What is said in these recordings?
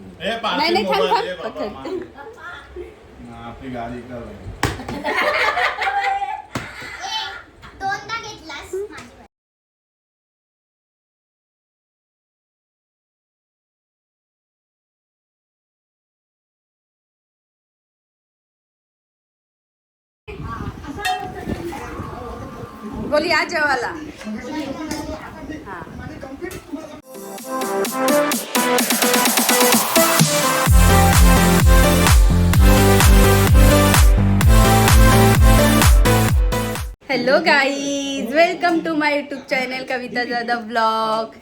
ए, नाही, नाही, थांब, थांब. पकड. हा, आपली गाडी इकडं लावली. दोनदा घेतलास माझी बाई. बोल या जेवायला hello guys welcome to my YouTube channel Kavita Jadhav blog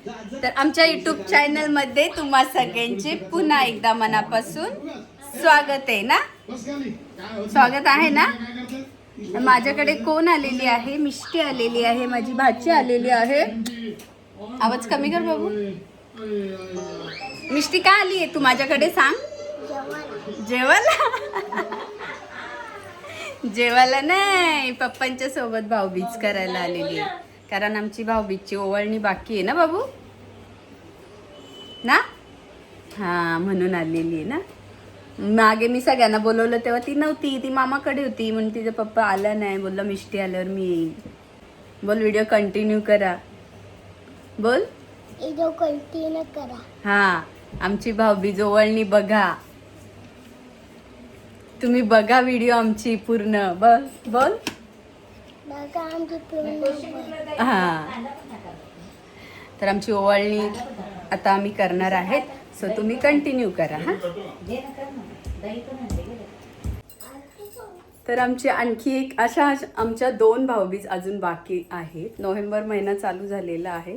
तर आमच्या युट्यूब चॅनलमध्ये तुम्हा सगळ्यांचे पुन्हा एकदा मनापासून स्वागत आहे ना? स्वागत आहे ना? माझ्याकडे कोण आलेली आहे? मिष्टी आलेली आहे माझी भाची आलेली आहे. आवाज कमी कर बाबू. मिष्टी का आली आहे तू माझ्याकडे सांग? जेवण? जेवायला नाही पप्पांच्या सोबत भाऊबीज करायला आलेली आहे. कारण आमची भाऊबीजची ओवाळणी बाकी आहे ना बाबू? ना? हा म्हणून आलेली आहे ना. मागे मी सगळ्यांना बोलवलं तेव्हा ती नव्हती ती मामाकडे होती. म्हणून तिचा पप्पा आला नाही बोलला मिष्टी आल्यावर मी येईन. बोल व्हिडिओ कंटिन्यू करा. बोल. व्हिडिओ कंटिन्यू करा. हा आमची भाऊबीज ओवळणी बघा. तुम्ही बघा व्हिडिओ आमची पूर्ण. बोल बोल. बघा आमची पूर्ण हा. तर आमची ओवाळणी आता आम्ही करणार आहेत. सो तुम्ही कंटिन्यू करा हा. तर आमची आणखी एक अशा अशा- आमच्या दोन भाऊबीज अजून बाकी आहेत. नोव्हेंबर महिना चालू झालेला आहे.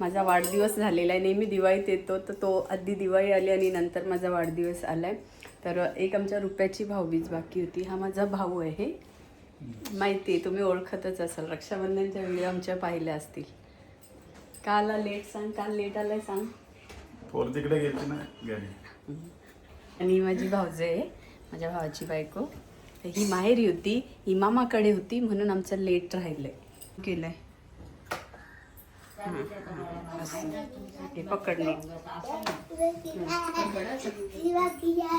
माझा वाढदिवस झालेला आहे. नेहमी दिवाळीत येतो तर तो आधी दिवाळी आली आणि नंतर माझा वाढदिवस आला आहे तर एक आमच्या रुपयाची भाऊबीज बाकी होती. हा माझा भाऊ आहे. माहिती आहे तुम्ही ओळखतच असाल. रक्षाबंधनच्या व्हिडिओ आमच्या पाहिल्या असतील. का आला लेट सांग काल लेट आलाय सांग. पोर तिकडे गेली ना गाडी आणि माझी भाऊज आहे माझ्या भावाची बायको. ही माहेरी होती ही मामाकडे होती म्हणून आमचं लेट राहिलंय. केलंय हां, हां,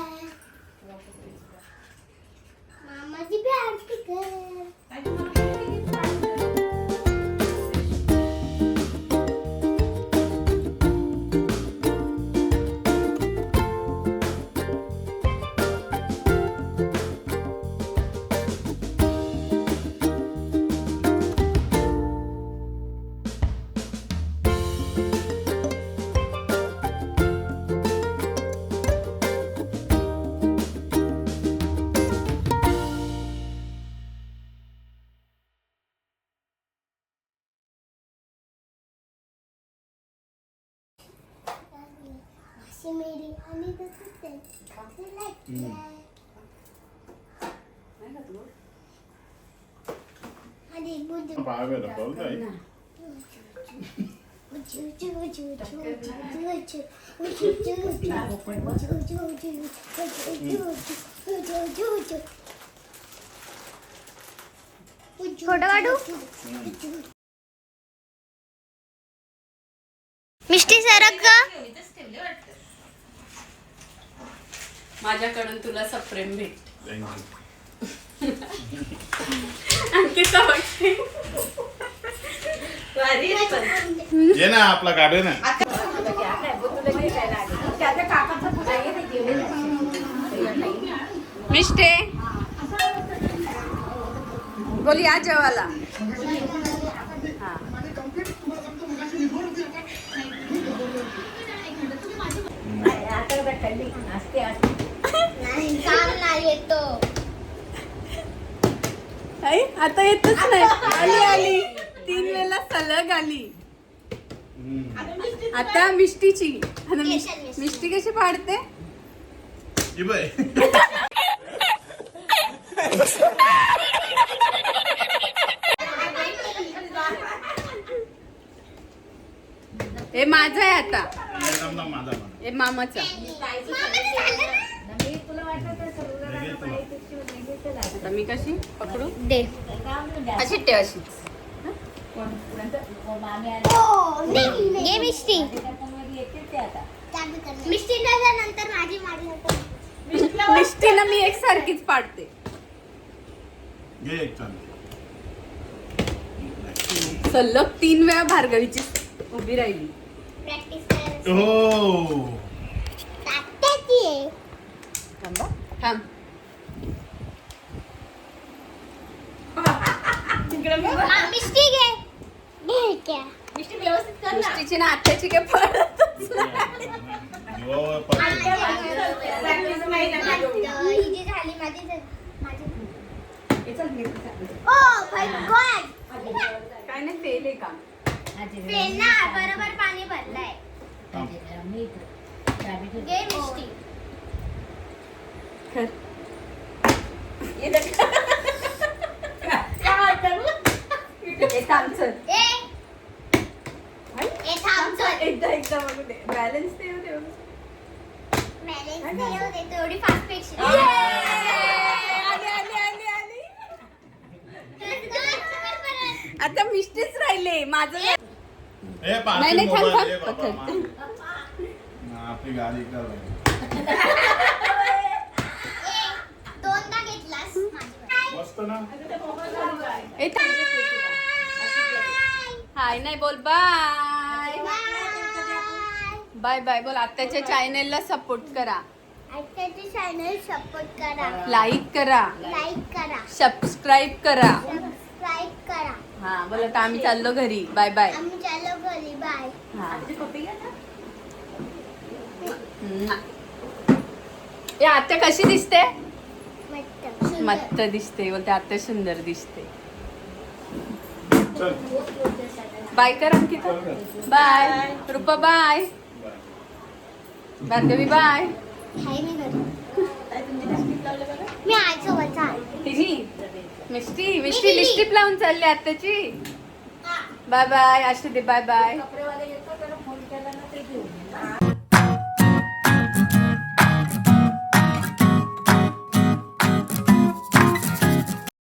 अशी मेरी आणि तसंच आहे. ते like आहे. आणि बुजू. पाय वेळा बोल काय बुजू, माझ्याकडून तुला सप्रेम भेट. थँक्यू आणखी वाटते भारी आहे पण. ये ना आपला गाडी ना मिष्टे. बोल या जेवायला हा नाही काल नाही येतो. आई आता येतच नाही. आली आली. तीन वेळेला सलग आली. आता मिष्टीची. आता मिष्टी कशी पाडते? ये बाय. हे माझं आहे आता. हे मामाचा. आता मी कशी? पकडू दे. अशी ठेव अशीच घे मिष्टी. मिष्टी नंतर मिष्टी ना मी एक सारखीच पाडते सलग तीन वेळा भार्गवीची उभी राहिली. प्रॅक्टिस हो. आहे. थांब मिष्टीची ना. आत्याची काय पडतो. काय नाही फेल आहे का बरोबर पाणी भरलंय. घे मिष्टी कर. ए, थांब, चल. ए ए थांब चल एकदा एकदा बघू दे बॅलन्स ते होते बॅलन्स नाही होते तेवढी फास्टपेक्षा आता मिष्टीच राहिले माझं नाही, नाही, थांब. आपली गाडी कर दोनदा घेतलास माझी मस्त ना. हाय नाही बोल बाय. बाय बाय बोल. आत्याच्या चॅनेलला सपोर्ट करा. चॅनल सपोर्ट करा. लाईक करा. लाईक करा. सबस्क्राईब करा. सबस्क्राईब करा. हा बोल आता आम्ही चाललो घरी. Bye bye. आम्ही चाललो घरी. बाय. हा. आत्या कशी दिसते? मस्त दिसते बोलते आत्या सुंदर दिसते. चल. बाय कर Ankita. Bye Rupa bye Bhargavi bye hi मी घरी मी आईसोबत आहे. तिची? मिष्टी? मिष्टी लिस्टिप लावून चालली आत्याची बाय बाय असू दे बाय बाय